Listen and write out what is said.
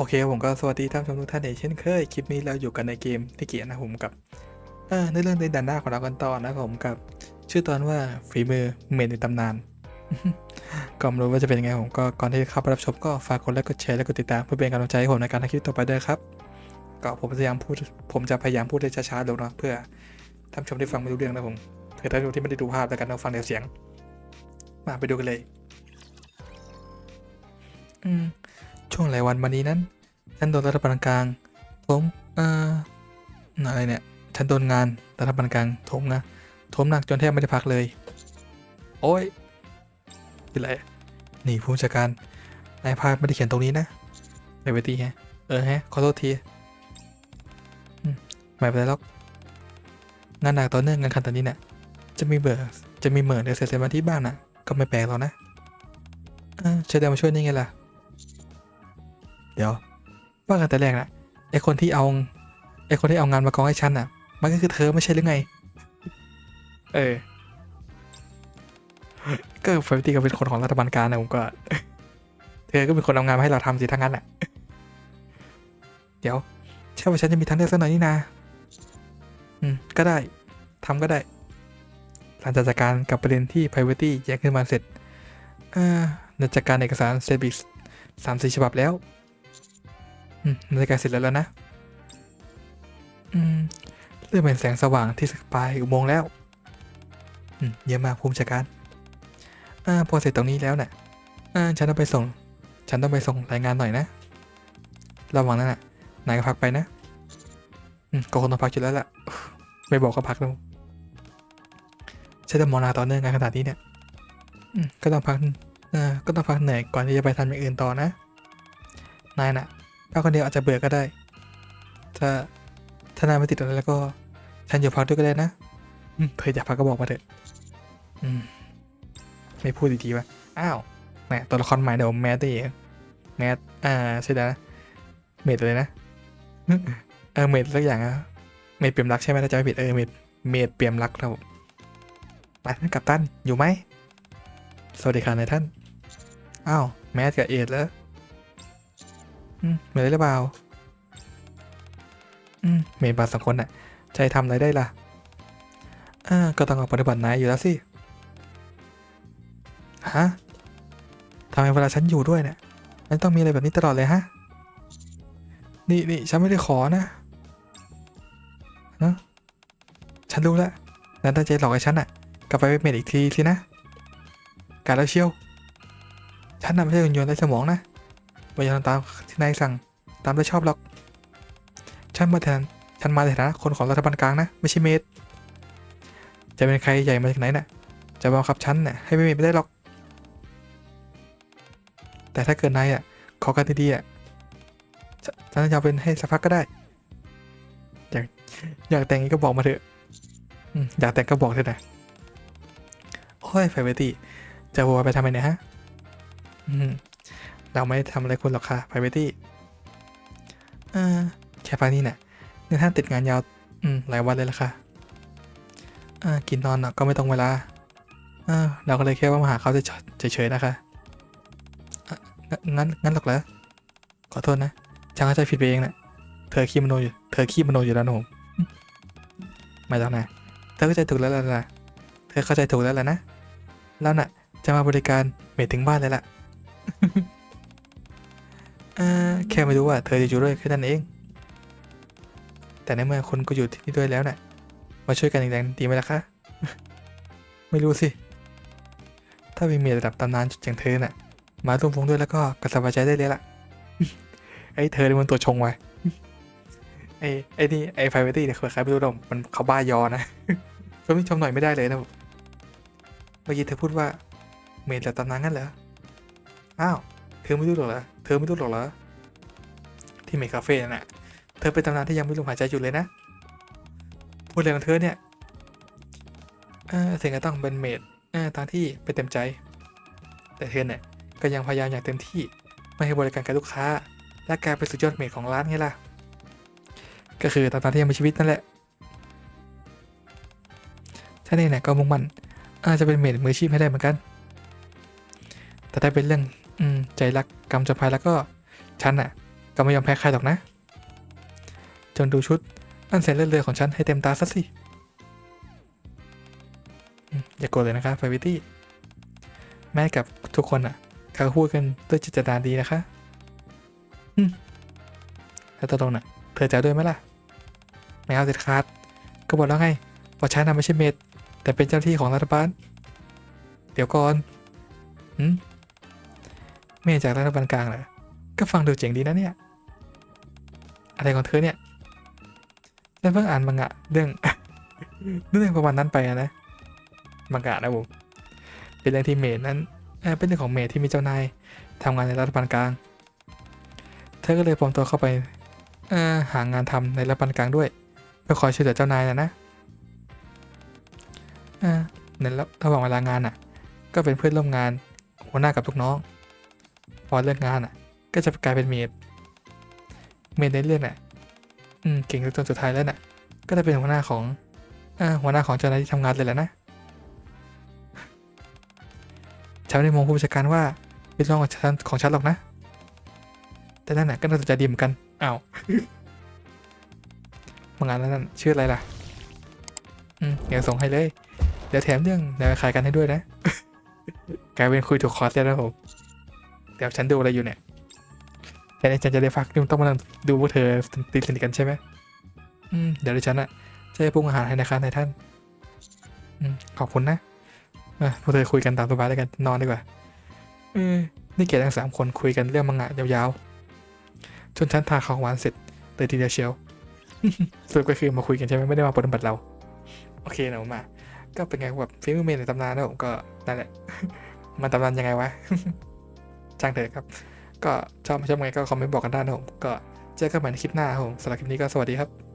โอเคผมก็สวัสดีท่านผู้ชมทุกท่านเช่นเคย คลิปนี้เราอยู่กันในเกมที่เกียนะผมกับในเรื่องในดันหน้าของเรากันต่อนะผมกับ ชื่อตอนว่าฝีมือเมนในตำนานก็ไม่รู้ว่าจะเป็นยังไงผมก็ก่อนที่จะเข้าไปรับชมก็ฝากกดไลค์กดแชร์และกดติดตามเพื่อเป็นกำลังใจให้ผมในการทำคลิปต่อไปด้วยครับ ก็ผมพยายามพูดผมจะพยายามพูดได้ช้าๆลงนะเพื่อท่านผู้ชมได้ฟังไม่รู้เรื่องนะผมเพื่อท่านผู้ชมที่ไม่ได้ดูภาพแล้วกันต้องฟังแต่เสียง มาไปดูกันเลย อืม ช่วงหลายวันมานี้นั้น ฉันโดนรัฐบาลกลางผมเอ่ออะไรเนี่ย ฉันโดนงานรัฐบาลกลางโถมนะโถมหนักจนแทบไม่ได้พักเลย โอ้ยเป็นไรนี่ผู้จัดการนายพาไม่ได้เขียนตรงนี้นะไม่ไปตีแฮะเออแฮะขอโทษทีอืมไม่เป็นไรหรอกงานหนักต่อเนื่องงานขันตอนนี้เนี่ยจะมีเบื่อจะมีเหมือนเดือดเสียมาที่บ้านน่ะ ก็ไม่แปลกหรอกนะเออช่วยเดินมาช่วยนี่ไงล่ะ เดี๋ยว ว่ากันแต่แรกนะไอคนที่เอาไอคนที่เอางานมากองให้ฉันน่ะ มันก็คือเธอไม่ใช่หรือไง เออ ก็ฟาร์ตี้ก็เป็นคนของรัฐบาลกลารนะผมก็ เธอก็เป็นคนเอางานมาให้เราทำสิทั้งนั้นแหละเดี๋ยวใช่ว่าฉันจะมีทางเลือกสักหน่อยนี่นาอืม ก็ได้ทำก็ได้ หลังจากจัดการกับประเด็นที่ privacy แยกขึ้นมาเสร็จ อ่าจัดการเอกสารเซบิสสามสี่ฉบับแล้ว นาฬิกาเสร็จแล้วแล้วนะ อืม เริ่มเป็นแสงสว่างที่สปลายอุโมงค์แล้ว อืม เยี่ยมมากภูมิจัดการอ่าพอเสร็จตรงนี้แล้วเนี่ยอ่าฉันต้องไปส่ง ฉันต้องไปส่งรายงานหน่อยนะ ระหว่างนั้นน่ะ นายก็พักไปนะ อืมก็คงต้องพักอยู่แล้วล่ะ ไม่บอกก็พักแล้วฉันจะมองนาต่อเนื่องงานขนาดนี้เนี่ยก็ต้องพักก็ต้องพักเหนื่อยก่อนที่จะไปทำอย่างอื่นต่อนะ นายน่ะ พักคนเดียวอาจจะเบื่อก็ได้ ถ้าถ้านายไม่ติดอะไรแล้วก็ฉันอยู่พักด้วยก็ได้นะอืมเธออยากพักก็บอกมาเถอะอืมไม่พูดดีๆวะอ้าวแหมตัวละครใหม่เดี๋ยวแมสได้เองแมสอ่าใช่แล้วนะเมดเลยนะเออเมดสักอย่างอะเมดเปี่ยมรักใช่ไหมถ้าจำไม่ผิดเออเมดเมดเปี่ยมรักครับผมไปท่านกัปตันอยู่ไหมสวัสดีค่ะนายท่านอ้าวแมสกับเอ็ดแล้ว เหมือนหรือเปล่าอืมเมนบาสองคนน่ะ ใจทำอะไรได้ล่ะอ่าก็ต้องออกปฏิบัตินายอยู่แล้วสิ ฮะทำไมเวลาฉันอยู่ด้วยเนี่ยมันต้องมีอะไรแบบนี้ตลอดเลยฮะ นี่นี่ฉันไม่ได้ขอนะนะฉันรู้แล้วนั่นตั้งใจหลอกไอ้ฉันน่ะกลับไปเป็นเมดอีกทีสินะ การแล้วเชียว ฉันน่ะไม่ใช่หุ่นยนต์ไร้สมองนะ ไม่ยอมตามที่นายสั่งตามได้ชอบหรอก ฉันมาแทนฉันมาในฐานะคนของรัฐบาลกลางนะ ไม่ใช่เมดจะเป็นใครใหญ่มาจากไหนน่ะ จะบังคับฉันน่ะให้ไม่เมดไม่ได้หรอก แต่ถ้าเกิดนายอะขอกันดีๆอะฉันจะเอาเป็นให้สักพักก็ได้ อยากอยากแต่งงี้ก็บอกมาเถอะอยากแต่งก็บอกเถอะนะโอ้ยไฟเวตี้จะวัวไปทำไมเนี่ยฮะ อืม เราไม่ได้ทำอะไรคุณหรอกค่ะไพรเวตี้อ่าแค่พักนี้เนี่ยในท่านติดงานยาว อืม หลายวันเลยละค่ะอ่ากินนอนนะก็ไม่ตรงเวลาอ่าเราก็เลยแค่ว่ามาหาเขาเฉยๆนะคะงั้นงั้นหรอกเหรอขอโทษนะฉันเข้าใจผิดไปเองนะเธอขี้มโนอยู่ เธอขี้มโนอยู่แล้วนะผมไม่ต้องนะเธอเข้าใจถูกแล้วล่ะนะเธอเข้าใจถูกแล้วล่ะนะ แล้วน่ะ จะมาบริการเมทถึงบ้านเลยล่ะอ่า แค่ไม่รู้ว่าเธอจะอยู่ด้วยแค่นั้นเอง แต่ในเมื่อคนก็อยู่ที่นี่ด้วยแล้วน่ะ มาช่วยกันอีกแรงดีไหมล่ะคะ ไม่รู้สิ ถ้ามีเมียระดับตำนานอย่างเธอน่ะ มาร่วมวงด้วยแล้วก็กระสบายใจได้เลยล่ะ ไอ้เธอเนี่ยมันตัวชงไว้ไอ้ไอ้นี่ไอ้ไฟเวตี้เนี่ยใครไม่รู้หรอกมันเขาบ้ายอนะชมนิชมหน่อยไม่ได้เลยนะเมื่อกี้เธอพูดว่าเมยระดับตำนานงั้นเหรอ อ้าว เธอไม่รู้หรอกเหรอเธอไม่รู้หรอกเหรอที่เมคคาเฟ่นั่นน่ะเธอเป็นตำนานที่ยังไม่ลมหายใจอยู่เลยนะ พูดอะไรของเธอเนี่ยเออถึงจะต้องเป็นเมดเออตามที่ไปเต็มใจ แต่เธอเนี่ยก็ยังพยายามอย่างเต็มที่ไม่ให้บริการกับลูกค้า และกลายเป็นสุดยอดเมดของร้านไงล่ะ ก็คือตามที่ยังมีชีวิตนั่นแหละฉันเองเนี่ยก็มุ่งมั่นอาจจะเป็นเมดมืออาชีพให้ได้เหมือนกัน แต่ถ้าเป็นเรื่อง อืม ใจรักกรรมจะพายแล้วก็ฉันน่ะ ก็ไม่ยอมแพ้ใครหรอกนะ จนดูชุดอันแสนเลือนเรือของฉันให้เต็มตาซะสิ อย่าโกรธเลยนะคะไฟวิตี้ แม้กับทุกคนอะ เขาพูดกันด้วยจิตนาดีนะคะแล้วตกลงน่ะ เธอจะด้วยไหมล่ะ ไม่เอาเด็ดขาด ก็บอกแล้วไงว่าฉันน่ะไม่ใช่เมดแต่เป็นเจ้าที่ของรัฐบาล เดี๋ยวก่อนหืม เมดจากรัฐบาลกลางเหรอก็ฟังดูเจ๋งดีนะเนี่ย อะไรของเธอเนี่ยฉันเพิ่งอ่านมังงะเรื่องเรื่องประมาณนั้นไปอะนะมังงะนะผมเป็นเรื่องที่เมดนั้นเเป็นเรื่องของเมดที่มีเจ้านายทำงานในรัฐบาลกลาง เธอก็เลยปลอมตัวเข้าไปหางานทำในรัฐบาลกลางด้วยเพื่อคอยช่วยเหลือเจ้านายนะนะในระระหว่างเวลางานอะ ก็เป็นเพื่อนร่วมงานหัวหน้ากับลูกน้อง พอเลิกงานอะ ก็จะกลายเป็นเมดเมดในเรื่องน่ะอืมเก่งจนสุดท้ายแล้วน่ะ ก็ได้เป็นหัวหน้าของอ่าหัวหน้าของเจ้าหน้าที่ทำงานเลยแหละนะฉันไม่ได้มองผู้บัญชาการว่าเป็นรองของฉันของฉันหรอกนะ แต่นั่นน่ะก็น่าสนใจดีเหมือนกันอ้าวมังานนั้นนชื่ออะไรล่ะ อืมเดี๋ยวส่งให้เลย เดี๋ยวแถมเรื่องแนวขายกันให้ด้วยนะ กลายเป็นคุยถูกคอร์สแล้วนะผม เดี๋ยวฉันดูอะไรอยู่เนี่ยแต่ในฉันจะได้ฟักนี่มันต้องมานั่งดูพวกเธอตีสนิทกันใช่ไหมอืมเดี๋ยวดิฉันอะจะไปปรุงอาหารให้นะคะนายท่านอืมขอบคุณนะพวกเธอคุยกันตามสบายแล้วกันนอนดีกว่าเออนี่เกียรติทั้งสามคนคุยกันเรื่องมังงะยาวๆจนฉันทานของหวานเสร็จเลยทีเดียวเชียวสรุปก็คือมาคุยกันใช่ไหมไม่ได้มาปนบัติเรา โอเคนะผมมาก็เป็นไงแบบฟิล์มเมนในตำนานนะผมก็นั่นแหละมันตำนานยังไงวะ จ้างเถอะครับ ก็ชอบไม่ชอบไงก็คอมเมนต์บอกกันได้นะผมก็เจอกันใหม่ในคลิปหน้าครับผมสำหรับคลิปนี้ก็สวัสดีครับ